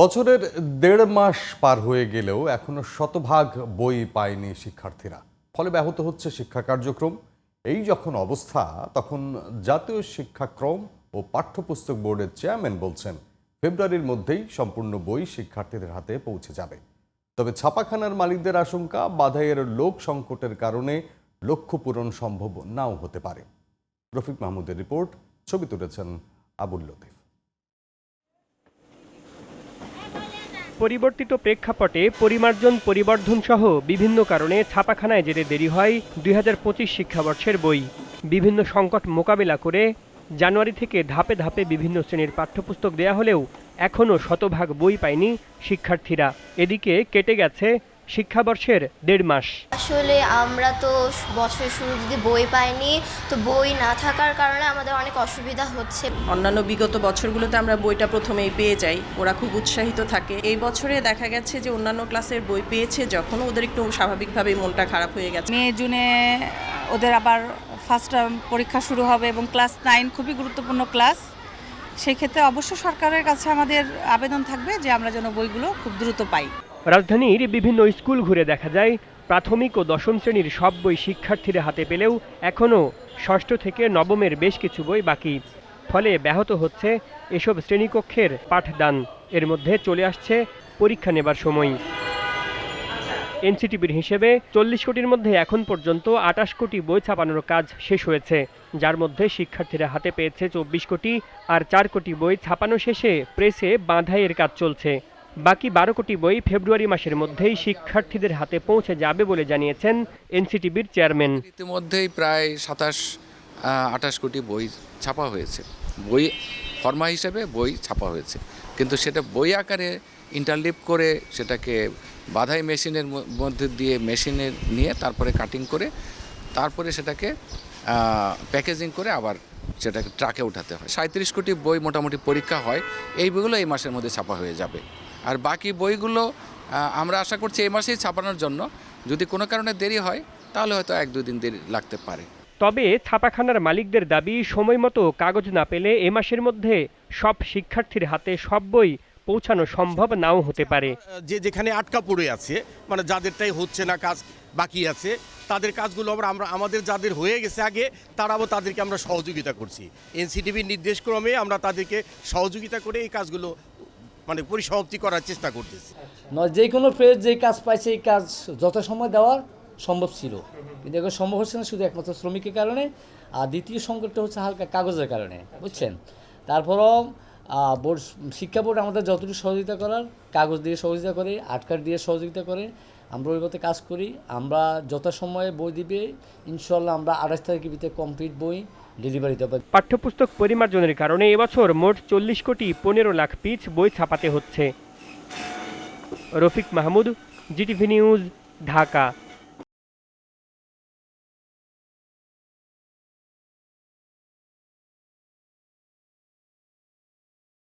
বছরের দেড় মাস পার হয়ে গেলেও এখনও শতভাগ বই পায়নি শিক্ষার্থীরা। ফলে ব্যাহত হচ্ছে শিক্ষা কার্যক্রম। এই যখন অবস্থা, তখন জাতীয় শিক্ষাক্রম ও পাঠ্যপুস্তক বোর্ডের চেয়ারম্যান বলছেন, ফেব্রুয়ারির মধ্যেই সম্পূর্ণ বই শিক্ষার্থীদের হাতে পৌঁছে যাবে। তবে ছাপাখানার মালিকদের আশঙ্কা, বাধাইয়ের লোক সংকটের কারণে লক্ষ্য পূরণ সম্ভব নাও হতে পারে। রফিক মাহমুদের রিপোর্ট, ছবি তুলেছেন আবুল লতিফ। পরিবর্তিত প্রেক্ষাপটে পরিমার্জন, পরিবর্ধন সহ বিভিন্ন কারণে ছাপাখানায় যেতে দেরি হয় দুই হাজার পঁচিশ শিক্ষাবর্ষের বই। বিভিন্ন সংকট মোকাবেলা করে জানুয়ারি থেকে ধাপে ধাপে বিভিন্ন শ্রেণির পাঠ্যপুস্তক দেয়া হলেও এখনও শতভাগ বই পায়নি শিক্ষার্থীরা। এদিকে কেটে গেছে শিক্ষাবর্ষের দেড় মাস। আসলে আমরা তো বছরের শুরু যদি বই পাইনি তো বই না থাকার কারণে আমাদের অনেক অসুবিধা হচ্ছে। অন্যান্য বিগত বছরগুলোতে আমরা বইটা প্রথমেই পেয়ে যাই ওরা খুব উৎসাহিত থাকে। এই বছরে দেখা গেছে যে অন্যান্য ক্লাসের বই পেয়েছে যখন ওদের একটু স্বাভাবিকভাবেই মনটা খারাপ হয়ে গেছে। মে জুনে ওদের আবার ফার্স্ট টার্ম পরীক্ষা শুরু হবে এবং ক্লাস নাইন খুবই গুরুত্বপূর্ণ ক্লাস। সেক্ষেত্রে অবশ্য সরকারের কাছে আমাদের আবেদন থাকবে যে আমরা যেন বইগুলো খুব দ্রুত পাই। রাজধানীর বিভিন্ন স্কুল ঘুরে দেখা যায়, প্রাথমিক ও দশম শ্রেণির সব বই শিক্ষার্থীরা হাতে পেলেও এখনও ষষ্ঠ থেকে নবমের বেশ কিছু বই বাকি। ফলে ব্যাহত হচ্ছে এসব শ্রেণীকক্ষের পাঠদান। এর মধ্যে চলে আসছে পরীক্ষা নেবার সময়। এনসিটিভির হিসেবে চল্লিশ কোটির মধ্যে এখন পর্যন্ত আটাশ কোটি বই ছাপানোর কাজ শেষ হয়েছে। যার মধ্যে শিক্ষার্থীরা হাতে পেয়েছে চব্বিশ কোটি আর চার কোটি বই ছাপানো শেষে প্রেসে বাঁধাইয়ের কাজ চলছে। বাকি বারো কোটি বই ফেব্রুয়ারি মাসের মধ্যেই শিক্ষার্থীদের হাতে পৌঁছে যাবে বলে জানিয়েছেন এনসিটিভির চেয়ারম্যান। ইতিমধ্যেই প্রায় সাতাশ আঠাশ কোটি বই ছাপা হয়েছে। বই ফর্মা হিসেবে বই ছাপা হয়েছে। কিন্তু সেটা বই আকারে ইন্টারলিপ করে সেটাকে বাধাই মেশিনের মধ্যে দিয়ে মেশিনে নিয়ে তারপরে কাটিং করে তারপরে সেটাকে প্যাকেজিং করে আবার সেটাকে ট্রাকে উঠাতে হয়। সাঁত্রিশ কোটি বই মোটামুটি পরীক্ষা হয়। এই বইগুলো এই মাসের মধ্যে ছাপা হয়ে যাবে। আর বাকি বইগুলো আমরা আশা করছি এই মাসেই ছাপানোর জন্য। যদি কোনো কারণে দেরি হয় তাহলে হয়তো এক দুই দিন দেরি লাগতে পারে। তবে ছাপাখানার মালিকদের দাবি সময় মতো কাগজ না পেলে এ মাসের মধ্যে সব শিক্ষার্থীর হাতে সব বই পৌঁছানো সম্ভব নাও হতে পারে। যে যেখানে আটকা পড়ে আছে মানে যাদেরটাই হচ্ছে না কাজ বাকি আছে তাদের কাজগুলো আমরা আমরা আমাদের যাদের হয়ে গেছে আগে তারা আবার তাদেরকে আমরা সহযোগিতা করছি। এনসিটিভির নির্দেশক্রমে আমরা তাদেরকে সহযোগিতা করে এই কাজগুলো মানে পরিসমাপ্তি করার চেষ্টা করতেছে। নয় যে কোনো প্রেস যে কাজ পাইছে এই কাজ যথাসময় সময় দেওয়ার সম্ভব ছিল। কিন্তু এখন সম্ভব হচ্ছে না শুধু একমাত্র শ্রমিকের কারণে, আর দ্বিতীয় সংকটটা হচ্ছে হালকা কাগজের কারণে, বুঝছেন? তারপরও বোর্ড, শিক্ষা বোর্ড আমাদের যতটুকু সহযোগিতা করার, কাগজ দিয়ে সহযোগিতা করে আটকার দিয়ে সহযোগিতা করে, আমরা ওই মতো কাজ করি, আমরা যথাসময়ে বই দিবে ইনশাল্লাহ আমরা আঠাশ তারিখের ভিতরে কমপ্লিট বই ডেলিভারি দেবো। পাঠ্যপুস্তক পরিমার্জনের কারণে এবছর মোট চল্লিশ কোটি পনেরো লাখ পিচ বই ছাপাতে হচ্ছে। Rafiq Mahmud, GTV news, Dhaka.